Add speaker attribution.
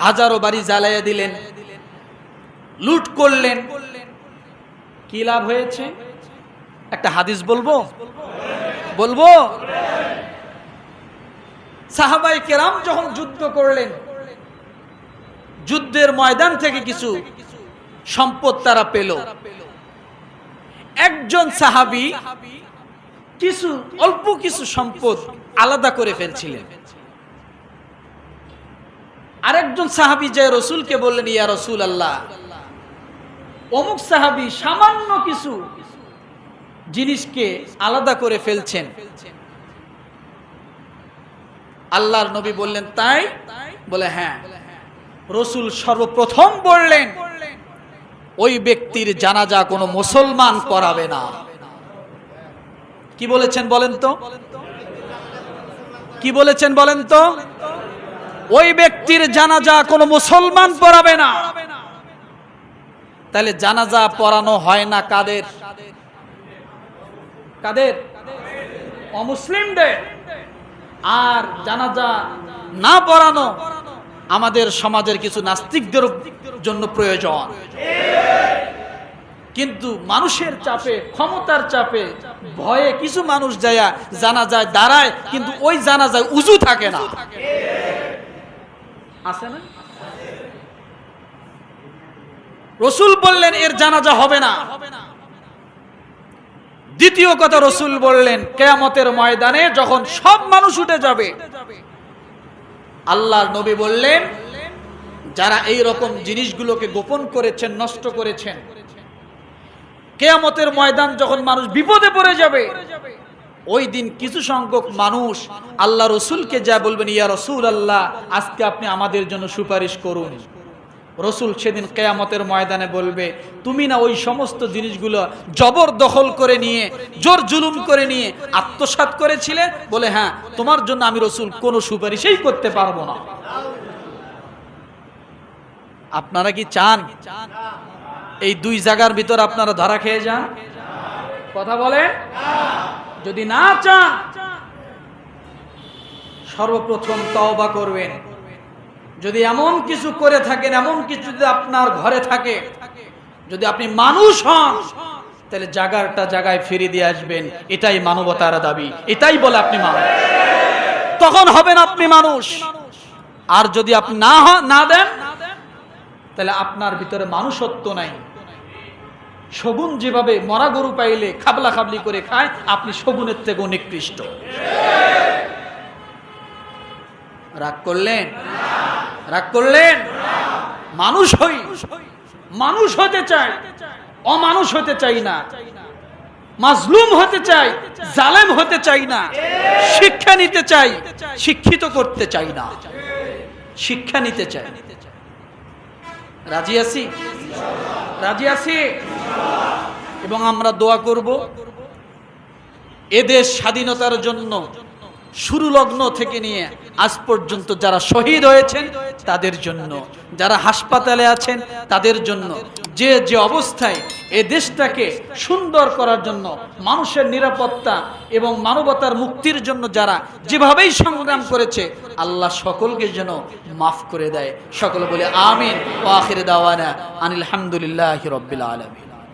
Speaker 1: হাজারো বাড়ি জ্বালাইয়া দিলেন, লুট করলেন। কি লাভ হয়েছে? একটা হাদিস বলব? বলব? সাহাবাই কেরাম যখন যুদ্ধ করলেন, যুদ্ধের ময়দান থেকে কিছু সম্পদ তারা পেল। একজন সাহাবি কিছু, অল্প কিছু সম্পদ আলাদা করে ফেলছিলেন। আরেকজন সাহাবি যে রসুলকে বললেন, ইয়া রসুল আল্লাহ অমুক সাহাবি সামান্য কিছু জিনিসকে আলাদা করে ফেলছেন। আল্লাহর নবী বললেন, তাই? বলে হ্যাঁ। রসুল সর্বপ্রথম বললেন, ওই ব্যক্তির জানাজা কোনো মুসলমান করাবে না। কি বলেছেন বলেন তো? কি বলেছেন বলেন তো? ওই ব্যক্তির জানাজা কোনো মুসলমান পড়াবে না। তাহলে জানাজা পড়ানো হয় না কাদের? কাদের? অমুসলিমদের। আর জানাজা না পড়ানো আমাদের সমাজের কিছু নাস্তিকদের জন্য প্রয়োজন। কিন্তু মানুষের চাপে, ক্ষমতার চাপে, ভয়ে কিছু মানুষ যায় জানা যায় দাঁড়ায়, কিন্তু ওই জানা যায় উজু থাকে না। আছে না? রসুল বললেন, এর জানাজা হবে না। দ্বিতীয় কথা, রসুল বললেন, কেয়ামতের ময়দানে যখন সব মানুষ উঠে যাবে। আল্লাহর নবী বললেন, যারা এই রকম জিনিসগুলোকে গোপন করেছেন, নষ্ট করেছেন, কেয়ামতের ময়দান যখন মানুষ বিপদে পড়ে যাবে ওই দিন কিছু সংখ্যক মানুষ আল্লাহ রসুলকে যা বলবেন, ইয়া রসুল আল্লাহ আজকে আপনি আমাদের জন্য সুপারিশ করুন। রসুল সেদিন কেয়ামতের ময়দানে বলবে, তুমি না ওই সমস্ত জিনিসগুলো জবর দখল করে নিয়ে, জোর জুলুম করে নিয়ে আত্মসাত করেছিলে? বলে হ্যাঁ তোমার জন্য আমি রসুল কোনো সুপারিশই করতে পারব না। আপনারা কি চান এই দুই জায়গার ভিতর আপনারা ধরা খেয়ে যান? কথা বলেন? যদি না চান, সর্বপ্রথম তওবা করবেন। যদি এমন কিছু করে থাকেন, এমন কিছু যদি আপনার ঘরে থাকে, যদি আপনি মানুষ হন, তাহলে জায়গাটা জায়গায় ফিরে দিয়ে আসবেন। এটাই মানবতার দাবি। এটাই বলে আপনি মানুষ। তখন হবেন আপনি মানুষ। আর যদি আপনি না না দেন, তাহলে আপনার ভিতরে মানুষত্ব নাই। শগুন যেভাবে মরা গরু পাইলে খাবলা খাবলি করে খায়, আপনি শগুনের থেকে নিকৃষ্ট। রাগ করলেন? রাগ করলেন? মানুষ হই, মানুষ হতে চাই, অমানুষ হতে চাই না। মাজলুম হতে চাই, জালেম হতে চাই না। শিক্ষা নিতে চাই, শিক্ষিত করতে চাই না। শিক্ষা নিতে চাই। রাজি আছি? রাজি আছি? এবং আমরা দোয়া করব এদের স্বাধীনতার জন্য শুরু লগ্ন থেকে নিয়ে আজ পর্যন্ত যারা শহীদ হয়েছেন, তাদের জন্য, যারা হাসপাতালে আছেন, তাদের জন্য, যে যে অবস্থায় এ দেশটাকে সুন্দর করার জন্য, মানুষের নিরাপত্তা এবং মানবতার মুক্তির জন্য যারা যেভাবেই সংগ্রাম করেছে, আল্লাহ সকলকে যেন মাফ করে দেয়। সকলে বলে, আমিন। ও আখির দাওয়ানা আনিল রব্বিল আলমী